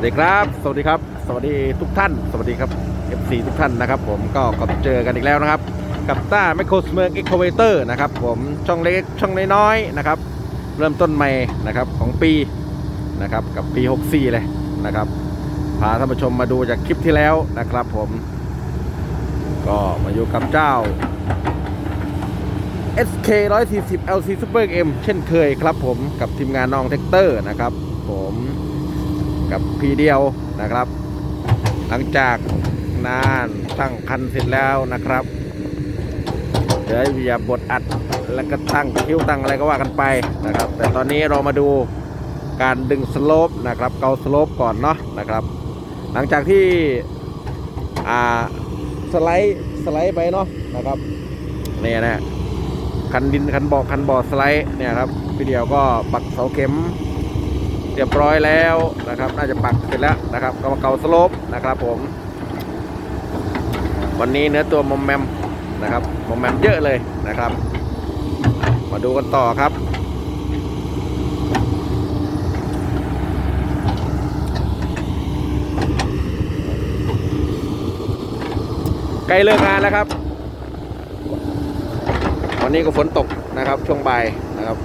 วัสดีครับ สวัสดีครับ สวัสดีทุกท่าน สวัสดีครับ FC ทุกท่านนะครับ ผมก็กลับเจอกันอีกแล้วนะครับ กับต้าไมโครสเมอร์เอ็กโคเวเตอร์นะครับ ผมช่องเล็กช่องน้อยๆนะครับ เริ่มต้นใหม่นะครับของปีนะครับกับปี 64 เลยนะครับ พาท่านผู้ชมมาดูจากคลิปที่แล้วนะครับ ผม ก็มาอยู่กับเจ้า SK 140 LC Super M เช่นเคยครับผมกับทีมงานน้องแท็กเตอร์นะครับ ผม กับพีเดียวนะครับ หลังจากนานตั้งคันเสร็จแล้วนะครับเดี๋ยวอย่าบดอัดแล้วก็ตั้งคิ้วตั้งอะไรก็ว่ากันไปนะครับ แต่ตอนนี้เรามาดูการดึงสโลปนะครับ เกาสโลปก่อนเนาะนะครับ หลังจากที่อ่าสไลด์สไลด์ไปเนาะนะครับนี่นะคันดินคันบ่อคันบ่อสไลด์เนี่ยครับพี่เดียวก็ปักเสาเข็ม เรียบร้อยแล้วนะครับ น่าจะปักเสร็จแล้วนะครับก็มาเกาสโลปนะครับ ผม วันนี้เนื้อตัวมอมแมมนะครับมอมแมมเยอะเลยนะครับ มาดูกันต่อครับใกล้เลิกงานแล้วครับ วันนี้ก็ฝนตกนะครับช่วงบ่ายนะครับ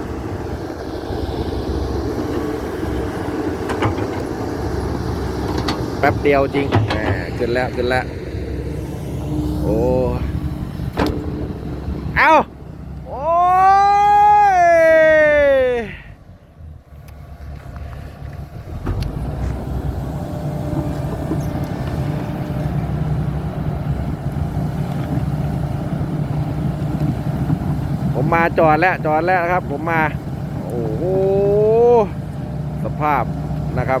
แป๊บเดียวจริงแหมขึ้นแล้วขึ้นแล้วโอ้เอาโอ้ยผมมาจอดแล้วจอดแล้วครับ ผมมา โอ้โหสภาพนะครับ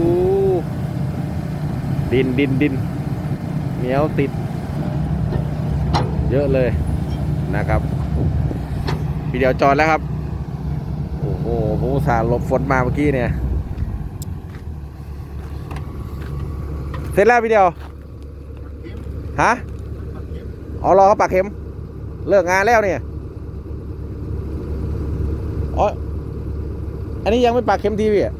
อู้ดินดินดินเหนียวติด เยอะเลยนะครับพี่เดียวจอดแล้วครับ โอ้โหผมอุตส่าห์หลบฝนมาเมื่อกี้เนี่ย เสร็จแล้วพี่เดียวฮะอ๋อรอเขาปักเข็ม เลิกงานแล้วเนี่ยอ๋ออันนี้ยังไม่ปักเข็มทีวีอะ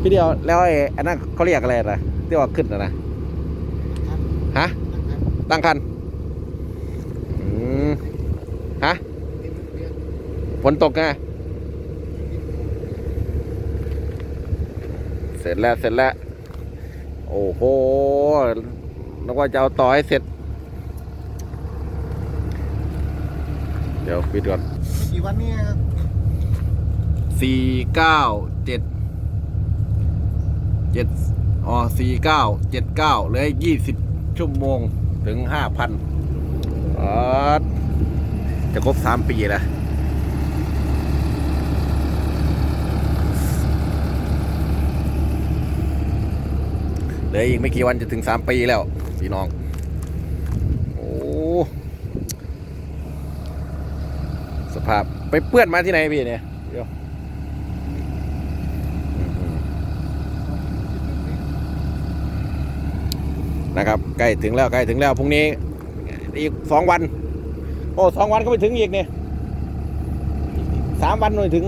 พี่เดียวแล้วไอ้อันนั้นเขาเรียกอะไรนะที่ว่าขึ้นนะนะฮะตั้งคันอืมฮะฝนตกไงเสร็จแล้วเสร็จแล้วโอ้โหนึกว่าจะเอาต่อให้เสร็จ เดี๋ยวปิดก่อนกี่วันนี้ครับสี่เก้าเจ็ด เจ็ดอ๋อสี่เก้าเจ็ดเก้าเหลยยี่สิบชั่วโมงถึงห้าพันอจะครบสามปีแล้วเหลืออีกไม่กี่วันจะถึงสามปีแล้วพี่น้อง โอ้ สภาพไปเปื้อนมาที่ไหนพี่เนี่ยเดี๋ยว นะครับ ใกล้ถึงแล้วใกล้ถึงแล้วพรุ่งนี้ อีกสองวัน โอ้สองวันก็ไปถึงอีกเนี่ยสามวันหน่อยถึง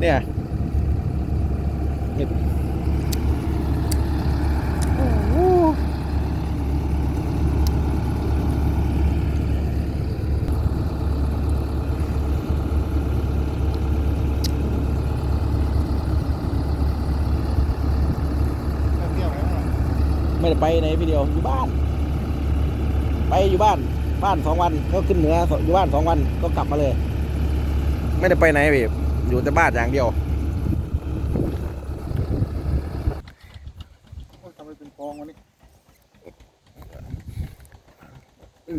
เนี่ยนี่โอ้โห เที่ยวไหนบ้าง ไม่ได้ไปไหนพี่เดียวอยู่บ้าน ไปอยู่บ้าน บ้านสองวันก็ขึ้นเหนืออยู่บ้านสองวันก็กลับมาเลย ไม่ได้ไปไหนพี่อยู่แต่บ้านอย่างเดียวโอ้ยทำไมเป็นฟองวันนี้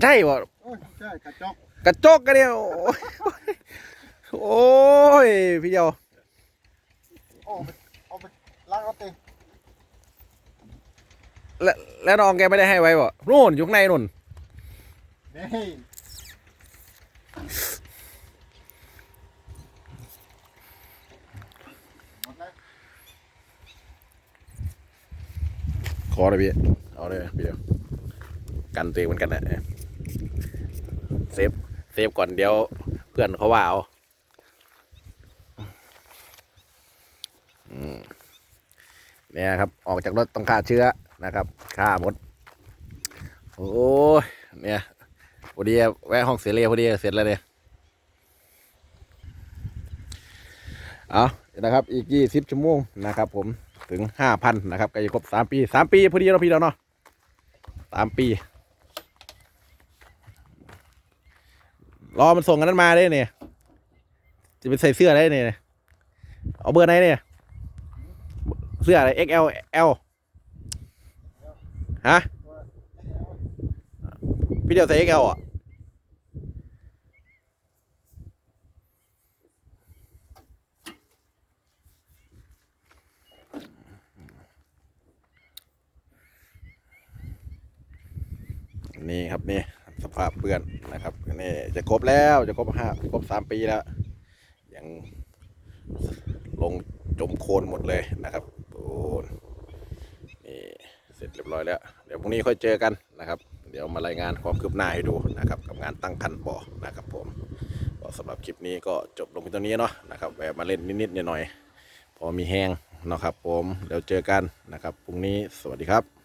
ใช่ป่ะโอ้ยใช่กระจกกระจกกันเนี่ยโอ้ยโอ้ยพี่เดียวโอ้ไปเอาไปล้างรถเอง และแล้วน้องแกไม่ได้ให้ไว้บ่นู่นอยู่ข้างในนู่นนี่ขอเลยพี่ เอาเลยพี่กันตัวเองเหมือนกันนะเซฟ เซฟก่อนเดี๋ยวเพื่อนเขาว่าเอาเนี่ยครับ ออกจากรถต้องฆ่าเชื้อ นะครับฆ่าหมด โอ้ยเนี่ยพอดีแวะห้องเสียเรียพอดีเสร็จแล้วเนี่ยเอานะครับอีกยี่สิบชั่วโมงนะครับ ผมถึงห้าพันนะครับก็จะครบสามปีสามปีพอดีเราพี่เราเนาะสามปี รอมันส่งกันนั้นมาได้เนี่ยจะเป็นใส่เสื้อได้เนี่ยเอาเบอร์ไหนเนี่ย เสื้ออะไร XL L ฮะ พี่เดียวใส่ XL อะนี่ครับนี่สภาพเปื้อนนะครับนี่จะครบแล้วจะครบห้าครบสามปีแล้ว ยังลงจมโคลนหมดเลยนะครับโอ้นี่เส ร็จเรียบร้อยแล้ว เดี๋ยวพรุ่งนี้ค่อยเจอกันนะครับ เดี๋ยวมารายงานความคืบหน้าให้ดูนะครับ กับงานตั้งคันบ่อนะครับผมก็สำหรับคลิปนี้ก็จบลงเพียงเท่านี้เนาะนะครับแวะมาเล่นนิดๆหน่อยๆพอมีแห้งเนาะครับผมเดี๋ยวเจอกันนะครับพรุ่งนี้สวัสดีครับ